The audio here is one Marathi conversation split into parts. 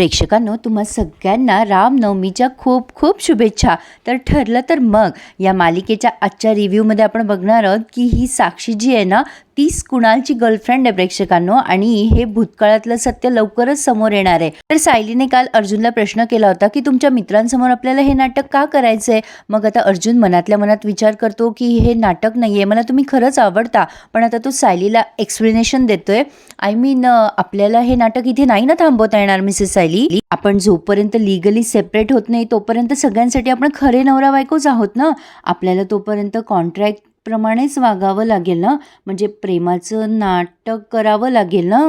प्रेक्षकांनो तुम्हा सगळ्यांना रामनवमीच्या खूप खूप शुभेच्छा. तर ठरलं तर मग या मालिकेच्या आजच्या रिव्ह्यूमध्ये आपण बघणार आहोत की ही साक्षी जी आहे ना तीच कुणालची गर्लफ्रेंड आहे प्रेक्षकांनो आणि हे भूतकाळातलं सत्य लवकरच समोर येणार आहे. तर सायलीने काल अर्जुनला प्रश्न केला होता की तुमच्या मित्रांसमोर आपल्याला हे नाटक का करायचं आहे मग आता अर्जुन मनातल्या मनात विचार करतो की हे नाटक नाही आहे मला तुम्ही खरंच आवडता पण आता तो सायलीला एक्सप्लेनेशन देतोय. आय मीन आपल्याला हे नाटक इथे नाही ना थांबवता येणार मिसेस सायली? आपण जोपर्यंत लिगली सेपरेट होत नाही तोपर्यंत सगळ्यांसाठी आपण खरे नवरा बायकोच आहोत ना? आपल्याला तोपर्यंत कॉन्ट्रॅक्ट प्रमाणेच वागावं लागेल ना? म्हणजे प्रेमाचं नाटक करावं लागेल ना?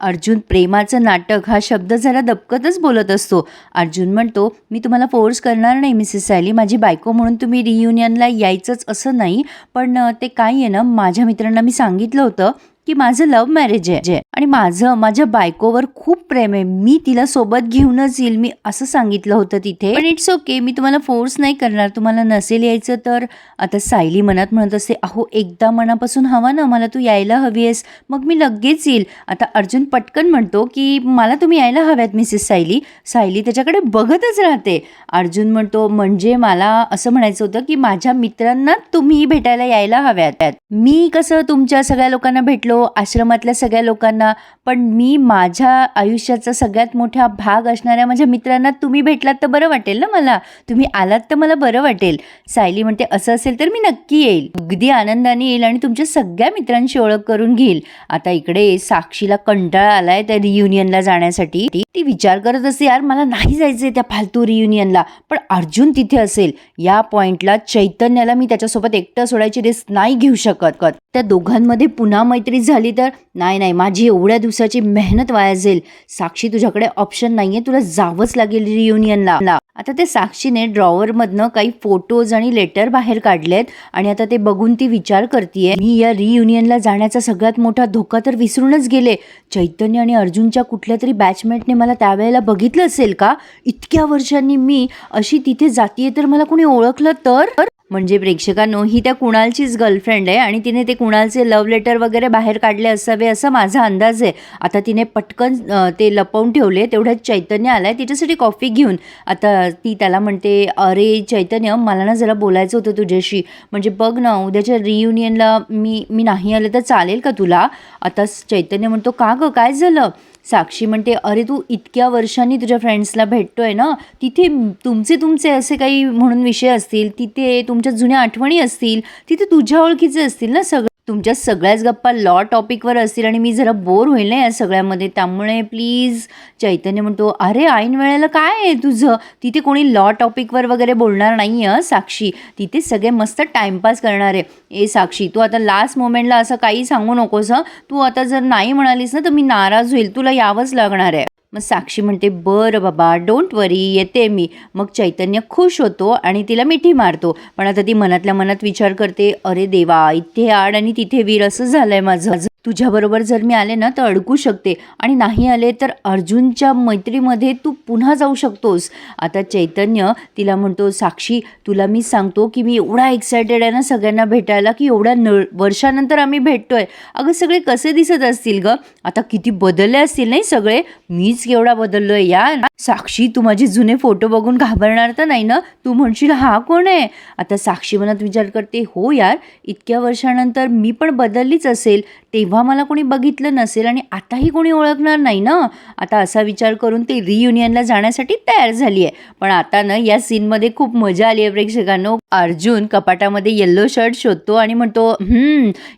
अर्जुन प्रेमाचं नाटक हा शब्द जरा दबकतच बोलत असतो. अर्जुन म्हणतो मी तुम्हाला फोर्स करणार नाही मिसेस सायली माझी बायको म्हणून तुम्ही रियुनियनला यायचंच असं नाही. पण ते काय आहे ना माझ्या मित्रांना मी सांगितलं होतं. की माझं लव्ह मॅरेज आहे. आणि माझं माझ्या बायकोवर खूप प्रेम आहे. मी तिला सोबत घेऊनच येईल. मी असं सांगितलं होतं तिथे. पण इट्स ओके मी तुम्हाला फोर्स नाही करणार. तुम्हाला नसेल यायचं तर. आता सायली मनात म्हणत असते अहो एकदा मनापासून हवा ना. मला तू यायला हवी आहेस. मग मी लगेच येईल. आता अर्जुन पटकन म्हणतो की मला तुम्ही यायला हव्यात मिसेस सायली. सायली त्याच्याकडे बघतच राहते. अर्जुन म्हणतो म्हणजे मला असं म्हणायचं होतं की माझ्या मित्रांना तुम्ही भेटायला यायला हव्यात. मी कसं तुमच्या सगळ्या लोकांना भेटलो? आश्रमातल्या सगळ्या लोकांना पण मी माझ्या आयुष्याचा सगळ्यात मोठा भाग असणाऱ्या माझ्या मित्रांना तुम्ही भेटलात तर बरं वाटेल ना मला? तुम्ही आलात तर मला बरं वाटेल. सायली म्हणते असं असेल तर मी नक्की येईल. अगदी आनंदाने येईल आणि तुमच्या सगळ्या मित्रांशी ओळख करून घेईल. आता इकडे साक्षीला कंटाळा आलाय त्या रियुनियनला जाण्यासाठी. ती- ती विचार करत असते यार मला नाही जायचंय त्या फालतू रियुनियनला पण अर्जुन तिथे असेल. या पॉइंटला चैतन्याला मी त्याच्यासोबत एकटं सोडायची रिस्क नाही घेऊ शकत. त्या दोघांमध्ये पुन्हा मैत्री झाली तर? नाही नाही. माझी एवढ्या दिवसाची मेहनत वाया जाईल. साक्षी तुझ्याकडे ऑप्शन नाहीये. तुला जावंच लागेल रियुनियनला आता ते साक्षीने ड्रॉवरमधनं काही फोटोज आणि लेटर बाहेर काढलेत आणि आता ते बघून ती विचार करते मी या रियुनियनला जाण्याचा सगळ्यात मोठा धोका तर विसरूनच गेले. चैतन्य आणि अर्जुनच्या कुठल्या तरी बॅचमेटने मला त्यावेळेला बघितलं असेल का? इतक्या वर्षांनी मी अशी तिथे जातीये तर मला कोणी ओळखलं तर? म्हणजे प्रेक्षकांनो ही त्या कुणालचीच गर्लफ्रेंड आहे आणि तिने ते कुणालचे लव्ह लेटर वगैरे बाहेर काढले असावे असा माझा अंदाज आहे. आता तिने पटकन ते लपवून ठेवले तेवढ्यात चैतन्य आलाय तिच्यासाठी कॉफी घेऊन. आता ती त्याला म्हणते अरे चैतन्य मला ना जरा बोलायचं होतं तुझ्याशी. म्हणजे बघ ना उद्याच्या रियुनियनला मी मी नाही आलं तर चालेल का तुला? आता चैतन्य म्हणतो का गं काय झालं? साक्षी म्हणते अरे तू इतक्या वर्षांनी तुझ्या फ्रेंड्सला भेटतोय ना तिथे तुमचे तुमचे असे काही म्हणून विषय असतील तिथे तुमच्या जुन्या आठवणी असतील तिथे तुझ्या ओळखीचे असतील ना सगळं. तुमच्या सगळ्याच गप्पा लॉ टॉपिकवर असतील आणि मी जरा बोर होईल ना या सगळ्यामध्ये त्यामुळे प्लीज चैतन्य म्हणतो अरे ऐन वेळेला काय आहे तुझं? तिथे कोणी लॉ टॉपिकवर वगैरे बोलणार नाही आहे साक्षी. तिथे सगळे मस्त टाईमपास करणार आहे. ए साक्षी तू आता लास्ट मोमेंटला असं काही सांगू नकोस तू आता जर नाही म्हणालीस ना तर मी नाराज होईल. तुला यावंच लागणार आहे. मग साक्षी म्हणते बरं बाबा डोंट वरी येते मी. मग चैतन्य खुश होतो आणि तिला मिठी मारतो. पण आता ती मनातल्या मनात विचार करते अरे देवा इथे आड आणि तिथे वीर असं झालंय माझं. तुझ्याबरोबर जर मी आले ना तर अडकू शकते. आणि नाही आले तर अर्जुनच्या मैत्रीमध्ये तू पुन्हा जाऊ शकतोस. आता चैतन्य तिला म्हणतो साक्षी तुला मी सांगतो की मी एवढा एक्सायटेड आहे ना सगळ्यांना भेटायला की एवढ्या न वर्षानंतर आम्ही भेटतोय. अगं सगळे कसे दिसत असतील ग? आता किती बदलले असतील नाही सगळे? मीच केवढा बदललोय या साक्षी तू माझे जुने फोटो बघून घाबरणार तर नाही ना? तू म्हणशील हा कोण आहे? आता साक्षी मनात विचार करते हो यार इतक्या वर्षानंतर मी पण बदललीच असेल तेव्हा मला कोणी बघितलं नसेल आणि आताही कोणी ओळखणार नाही ना? आता असा विचार करून ते रियुनियनला जाण्यासाठी तयार झाली आहे पण आता ना या सीनमध्ये खूप मजा आली आहे प्रेक्षकांनो. अर्जुन कपाटामध्ये येल्लो शर्ट शोधतो आणि म्हणतो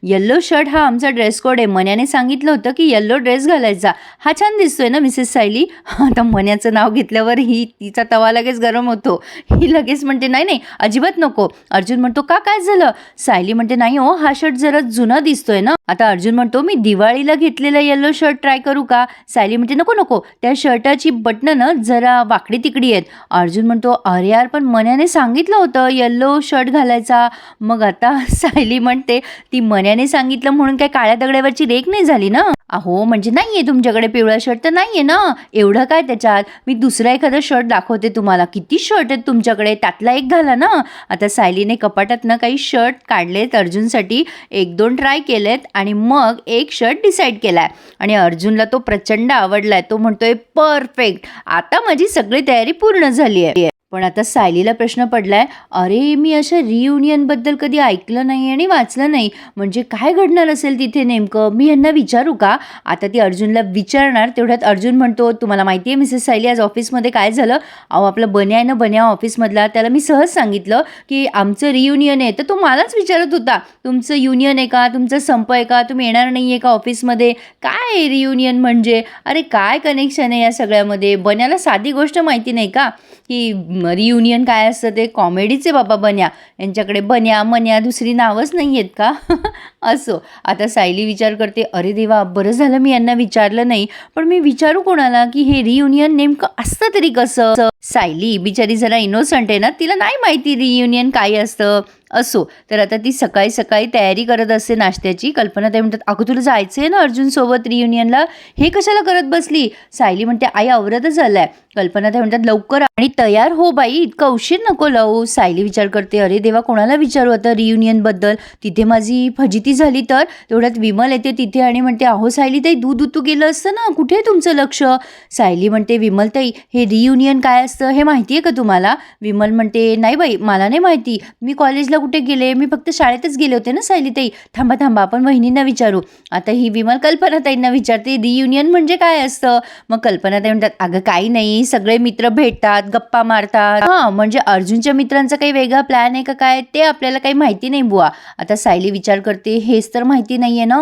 येल्लो शर्ट हा आमचा ड्रेस कोड आहे. मन्याने सांगितलं होतं की येल्लो ड्रेस घालायचा. हा छान दिसतोय ना मिसेस सायली आता मन्याचं नाव घेतल्यावर ही तिचा तवा लगेच गरम होतो. ही लगेच म्हणते नाही नाही अजिबात नको. अर्जुन म्हणतो का काय झालं? सायली म्हणते नाही हो हा शर्ट जरा जुना दिसतोय ना. आता अर्जुन म्हणतो मी दिवाळीला घेतलेला येल्लो शर्ट ट्राय करू का? सायली म्हणते नको नको. त्या शर्टाची बटणं ना जरा वाकडी तिकडी आहेत. अर्जुन म्हणतो अरे यार पण मन्याने सांगितलं होतं येल्लो येलो शर्ट घालायचा. मग आता सायली म्हणते ती मन्याने सांगितलं म्हणून काय काळ्या दगड्यावरची रेख नाही झाली ना? अहो म्हणजे नाही आहे तुमच्याकडे पिवळा शर्ट तर नाही आहे ना? एवढं काय त्याच्यात? मी दुसरा एखादा शर्ट दाखवते तुम्हाला. किती शर्ट आहेत तुमच्याकडे? त्यातला एक घाला ना. आता सायलीने कपाटातनं काही शर्ट काढलेत अर्जुनसाठी. एक दोन ट्राय केलेत आणि मग एक शर्ट डिसाईड केला आहे आणि अर्जुनला तो प्रचंड आवडला आहे तो म्हणतोय परफेक्ट. आता माझी सगळी तयारी पूर्ण झाली आहे. पण आता सायलीला प्रश्न पडलाय अरे मी अशा रियुनियनबद्दल कधी ऐकलं नाही आणि वाचलं नाही. म्हणजे काय घडणार असेल तिथे नेमकं? मी यांना विचारू का? आता ती अर्जुनला विचारणार. तेवढ्यात अर्जुन म्हणतो तुम्हाला माहिती आहे मिसेस सायली आज ऑफिसमध्ये काय झालं? अहो आपलं बन्या आहे ना बन्या ऑफिसमधला त्याला मी सहज सांगितलं की आमचं रियुनियन आहे. तर तो मलाच विचारत होता तुमचं युनियन आहे का? तुमचं संप आहे का? तुम्ही येणार नाही आहे का ऑफिसमध्ये काय रियुनियन म्हणजे? अरे काय कनेक्शन आहे या सगळ्यामध्ये? बन्याला साधी गोष्ट माहिती नाही का? की रियुनियन काय असतं ते कॉमेडीचे बाबा बन्या. यांच्याकडे बन्या मन्या दुसरी नावच नाही आहेत का? असो. आता सायली विचार करते अरे देवा बरं झालं मी यांना विचारलं नाही. पण मी विचारू कोणाला की हे रियुनियन नेमकं असतं तरी कसं? सायली बिचारी जरा इनोसंट आहे ना. तिला नाही माहिती रियुनियन काय असतं. असो. तर आता ती सकाळी सकाळी तयारी करत असते नाश्त्याची. कल्पना ते म्हणतात अगं तुला जायचं आहे ना अर्जुनसोबत रियुनियनला हे कशाला करत बसली? सायली म्हणते आई आवरतच झालाय कल्पना ते म्हणतात लवकर आणि तयार हो बाई इतका उशीर नको लावू. सायली विचार करते अरे देवा कोणाला विचारू आता रियुनियनबद्दल तिथे माझी फजिती झाली तर? तेवढ्यात विमल येते तिथे आणि म्हणते अहो सायली ताई दूध उतू गेलं असतं ना? कुठे आहे तुमचं लक्ष? सायली म्हणते विमल ताई हे रियुनियन काय असतं? हे माहिती आहे का तुम्हाला? विमल म्हणते नाही बाई मला नाही माहिती. मी कॉलेजला कुठे गेले? मी फक्त शाळेतच गेले होते ना सायलीताई. थांबा थांबा आपण वहिनींना विचारू. आता ही विमल कल्पनाताईंना विचारते रियुनियन म्हणजे काय असतं? मग कल्पनाताई म्हणतात अगं काही नाही. सगळे मित्र भेटतात गप्पा मारतात. हां म्हणजे अर्जुनच्या मित्रांचा काही वेगळा प्लॅन आहे का काय ते आपल्याला काही माहिती नाही बुवा. आता सायली विचार करते हेच तर माहिती नाहीये ना.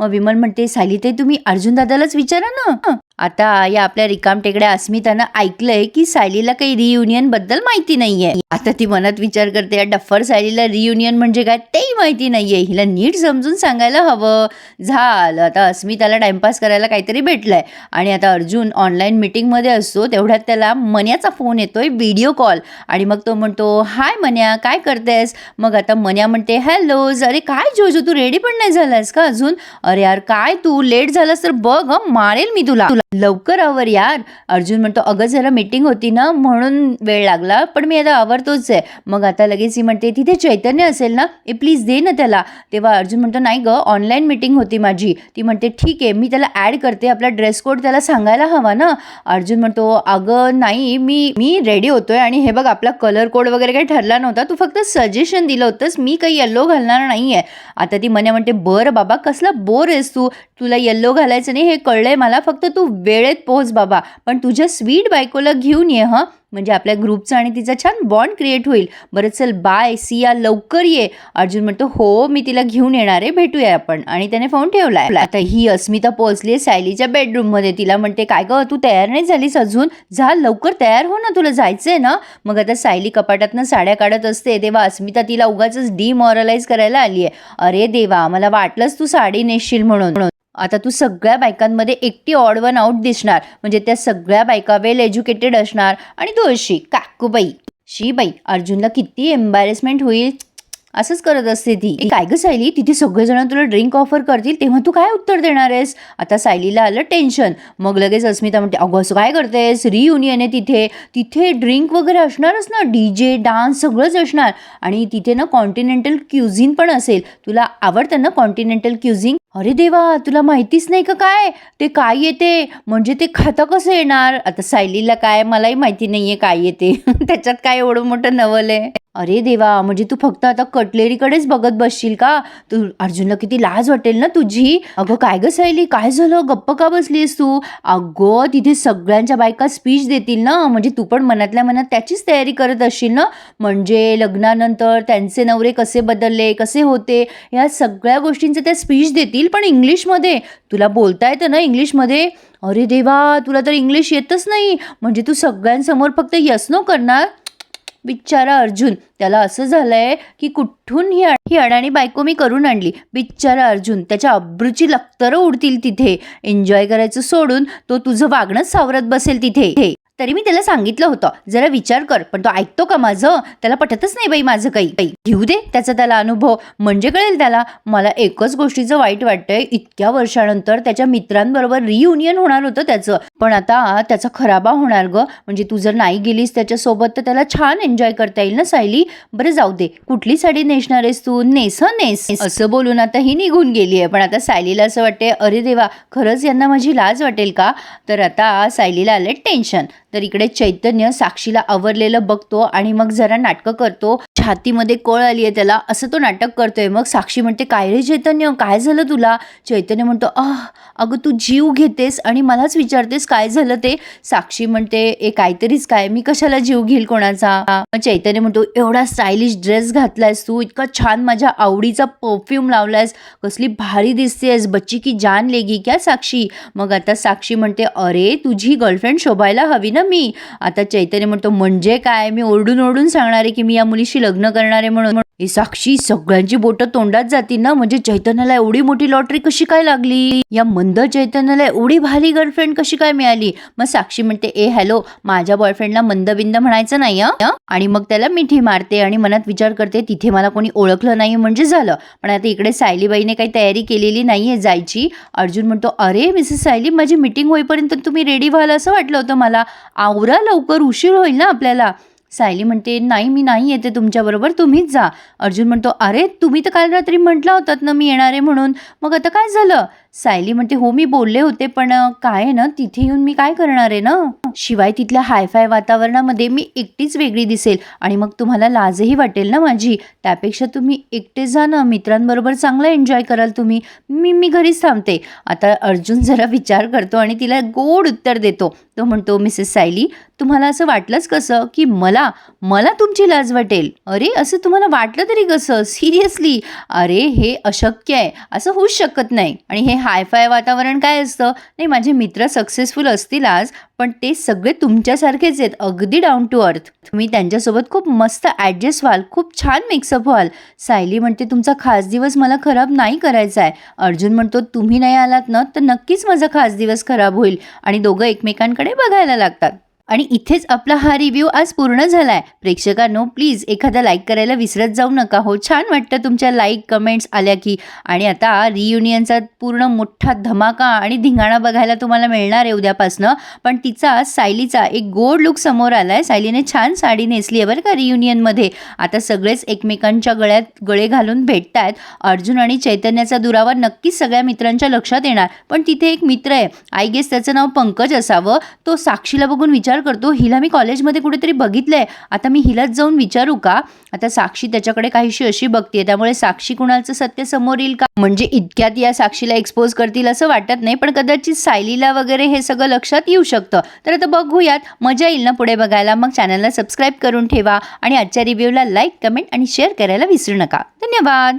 मग विमल म्हणते सायली ते तुम्ही अर्जुन दादालाच विचारा ना. आता या आपल्या रिकामटेकड्या अस्मितानं ऐकलंय की सायलीला काही रियुनियनबद्दल माहिती नाहीये. आता ती मनात विचार करते या डफर सायलीला रियुनियन म्हणजे काय तेही माहिती नाहीये. हिला नीट समजून सांगायला हवं. झालं. आता अस्मिताला टाइमपास करायला काहीतरी भेटलंय. आणि आता अर्जुन ऑनलाईन मीटिंगमध्ये असतो तेवढ्यात त्याला मन्याचा फोन येतोय व्हिडिओ कॉल आणि मग तो म्हणतो हाय मन्या काय करतेस? मग आता मन्या म्हणते हॅलो अरे काय जोजो तू रेडी पण नाही झालास का अजून? अरे यार काय तू? लेट झालास तर बघ मारेल मी तुला. लवकर आवर यार. अर्जुन म्हणतो अगं जरा मीटिंग होती ना म्हणून वेळ लागला. पण मी आता आवरतोच आहे. मग आता लगेच ही म्हणते तिथे चैतन्य असेल ना ए प्लीज दे ना त्याला. तेव्हा अर्जुन म्हणतो नाही गं ऑनलाईन मीटिंग होती माझी. ती म्हणते ठीक आहे मी त्याला ॲड करते. आपला ड्रेस कोड त्याला सांगायला हवा ना. अर्जुन म्हणतो अगं नाही मी मी रेडी होतोय. आणि हे बघ आपला कलर कोड वगैरे काही ठरला नव्हता. तू फक्त सजेशन दिलं होतंस. मी काही येल्लो घालणार नाही आहे आता ती मने म्हणते बरं बाबा कसला बोर आहेस तू? तुला येल्लो घालायचं नाही हे कळलंय मला. फक्त तू वेळेत पोहोच बाबा. पण तुझ्या स्वीट बायकोला घेऊन ये हं. म्हणजे आपल्या ग्रुपचा आणि तिचा छान बॉन्ड क्रिएट होईल. बरं चल बाय सिया लवकर ये. अर्जुन म्हणतो हो मी तिला घेऊन येणार आहे. भेटूया आपण. आणि त्याने फोन ठेवलाय. आता ही अस्मिता पोहोचली सायलीच्या बेडरूममध्ये तिला म्हणते काय गं तू तयार नाही झालीस अजून? जा लवकर तयार हो ना. तुला जायचंय ना. मग आता सायली कपाटातनं साड्या काढत असते. तेव्हा अस्मिता तिला उगाच डिमॉरलाइज करायला आली आहे अरे देवा मला वाटलंच तू साडी नेसशील म्हणून. आता तू सगळ्या बायकांमध्ये एकटी ऑड वन आउट दिसणार. म्हणजे त्या सगळ्या बायका वेल एज्युकेटेड असणार. आणि तू अशी काकूबाई शी बाई अर्जुनला किती एम्बॅरेसमेंट होईल. असंच करत असते ती. काय ग सायली? तिथे सगळेजण तुला ड्रिंक ऑफर करतील तेव्हा तू काय उत्तर देणार आहेस? आता सायलीला आलं टेन्शन मग लगेच अस्मिता म्हणते अगं असं काय करतेस? रियुनियन आहे तिथे. तिथे ड्रिंक वगैरे असणारच ना. डी जे डान्स सगळंच असणार. आणि तिथे ना कॉन्टिनेंटल क्युझिन पण असेल. तुला आवडतं ना कॉन्टिनेंटल क्युझिन अरे देवा तुला माहितीच नाही का काय? ते काय येते? म्हणजे ते खाता कसं येणार? आता सायलीला काय? मलाही माहिती नाहीये काय येते. त्याच्यात काय एवढं मोठं नवल आहे? अरे देवा म्हणजे तू फक्त आता कटलेरीकडेच बघत बसशील का? तू अर्जुनला किती लाज वाटेल ना तुझी? अगं काय ग सैली काय झालं? गप्प का बसलीस तू? अगं तिथे सगळ्यांच्या बायका स्पीच देतील ना? म्हणजे तू पण मनातल्या मनात त्याचीच तयारी करत असशील ना? म्हणजे लग्नानंतर त्यांचे नवरे कसे बदलले कसे होते? या सगळ्या गोष्टींचे त्या स्पीच देतील पण इंग्लिशमध्ये. तुला बोलता येतं ना इंग्लिशमध्ये? अरे देवा तुला तर इंग्लिश येतच नाही. म्हणजे तू सगळ्यांसमोर फक्त यसनो करणार? बिच्चारा अर्जुन. त्याला असं झालंय की कुठून ही ही अडाणी बायको मी करून आणली. बिच्चारा अर्जुन त्याच्या अब्रूची लखतरं उडतील तिथे. एन्जॉय करायचं सोडून तो तुझं वागणंच सावरत बसेल तिथे. तरी मी त्याला सांगितलं होतं. जरा विचार कर पण तो ऐकतो का माझं? त्याला पटतच नाही बाई माझं काही. काही घेऊ दे त्याचा त्याला अनुभव. म्हणजे कळेल त्याला. मला एकच गोष्टीचं वाईट वाटतंय. इतक्या वर्षानंतर त्याच्या मित्रांबरोबर रियुनियन होणार होतं त्याचं. पण आता त्याचा खराबा होणार ग. म्हणजे तू जर नाही गेलीस त्याच्यासोबत तर त्याला छान एन्जॉय करता येईल ना सायली? बरं जाऊ दे. कुठली साडी नेसणार आहेस तू? नेस नेस. असं बोलून आता ही निघून गेली आहे. पण आता सायलीला असं वाटते अरे देवा खरंच यांना माझी लाज वाटेल का? तर आता सायलीला आलं टेन्शन तर इकडे चैतन्य साक्षीला आवरलेलं बघतो आणि मग जरा नाटकं करतो. छातीमध्ये कळ आली आहे त्याला असं तो नाटक करतोय. मग साक्षी म्हणते काय रे चैतन्य? काय झालं तुला? चैतन्य म्हणतो आह अगं तू जीव घेतेस आणि मलाच विचारतेस काय झालं ते. साक्षी म्हणते ए काहीतरीच काय? मी कशाला जीव घेईल कोणाचा? मग चैतन्य म्हणतो एवढा स्टायलिश ड्रेस घातलायस तू इतका छान माझ्या आवडीचा परफ्यूम लावलायस कसली भारी दिसतेस बच्ची की जान लेगी क्या साक्षी? मग आता साक्षी म्हणते अरे तुझी गर्लफ्रेंड शोभायला हवी ना मी? आता चैतन्य म्हणतो म्हणजे काय? मी ओरडून ओरडून सांगणार आहे की मी या मुलीशी लग्न लग्न करणारे म्हणून ही साक्षी सगळ्यांची बोटं तोंडात जातील ना? म्हणजे चैतन्याला एवढी मोठी लॉटरी कशी काय लागली? या मंद चैतन्याला एवढी भारी गर्लफ्रेंड कशी काय मिळाली? मग साक्षी म्हणते ए हॅलो माझ्या बॉयफ्रेंडला मंदबिंद म्हणायचं नाही आणि मग त्याला मिठी मारते आणि मनात विचार करते तिथे मला कोणी ओळखलं नाही म्हणजे झालं. पण आता इकडे सायलीबाईने काही तयारी केलेली नाहीये जायची. अर्जुन म्हणतो अरे मिसेस सायली माझी मिटिंग होईपर्यंत तुम्ही रेडी व्हाल असं वाटलं होतं मला. आवरा लवकर उशीर होईल ना आपल्याला. सायली म्हणते नाही मी नाही येते तुमच्याबरोबर तुम्हीच जा. अर्जुन म्हणतो अरे तुम्ही तर काल रात्री म्हटला होतात ना मी येणार आहे म्हणून मग आता काय झालं? सायली म्हणते हो मी बोलले होते पण काय आहे ना तिथे येऊन मी काय करणार आहे ना? शिवाय तिथल्या हायफाय वातावरणामध्ये मी एकटीच वेगळी दिसेल आणि मग तुम्हाला लाजही वाटेल ना माझी. त्यापेक्षा तुम्ही एकटे जा ना मित्रांबरोबर चांगलं एन्जॉय कराल तुम्ही. मी मी घरीच थांबते. आता अर्जुन जरा विचार करतो आणि तिला गोड उत्तर देतो. तो म्हणतो मिसेस सायली तुम्हाला असं वाटलंच कसं की मला मला तुमची लाज वाटेल? अरे असं तुम्हाला वाटलं तरी कसं? सिरियसली? अरे हे अशक्य आहे. असं होऊच शकत नाही. आणि हे हायफाय वातावरण काय असतं? नाही माझे मित्र सक्सेसफुल असतील आज पण ते सगळे तुमच्यासारखेच आहेत. अगदी डाऊन टू अर्थ तुम्ही त्यांच्यासोबत खूप मस्त ॲडजस्ट व्हाल. खूप छान मिक्सअप व्हाल. सायली म्हणते तुमचा खास दिवस मला खराब नाही करायचा आहे. अर्जुन म्हणतो तुम्ही नाही आलात ना तर नक्कीच माझा खास दिवस खराब होईल. आणि दोघं एकमेकांकडे बघायला लागतात. आणि इथेच आपला हा रिव्ह्यू आज पूर्ण झालाय. प्रेक्षकांनो प्लीज एखादा लाईक करायला विसरत जाऊ नका. हो छान वाटतं तुमच्या लाईक कमेंट्स आल्या की. आणि आता रियुनियनचा पूर्ण मोठा धमाका आणि धिंगाणा बघायला तुम्हाला मिळणार आहे उद्यापासनं. पण तिचा सायलीचा एक गोड लुक समोर आलाय. सायलीने छान साडी नेसली आहे बरं का रियुनियनमध्ये आता सगळेच एकमेकांच्या गळ्यात गळे घालून भेटतायत. अर्जुन आणि चैतन्याचा दुरावा नक्कीच सगळ्या मित्रांच्या लक्षात येणार. पण तिथे एक मित्र आहे. आय गेस त्याचं नाव पंकज असावं. तो साक्षीला बघून विचार करतो हिला मी कॉलेजमध्ये कुठेतरी बघितलंय. आता मी हिलाच जाऊन विचारू का? आता साक्षी त्याच्याकडे काहीशी अशी बघते त्यामुळे साक्षी कुणाचं सत्य समोर येईल का? म्हणजे इतक्यात या साक्षीला एक्सपोज करतील असं वाटत नाही पण कदाचित सायलीला वगैरे हे सगळं लक्षात येऊ शकतं. तर आता बघूयात मजा येईल ना पुढे बघायला. मग चॅनलला सबस्क्राईब करून ठेवा आणि आजच्या रिव्ह्यूला लाईक कमेंट आणि शेअर करायला विसरू नका. धन्यवाद!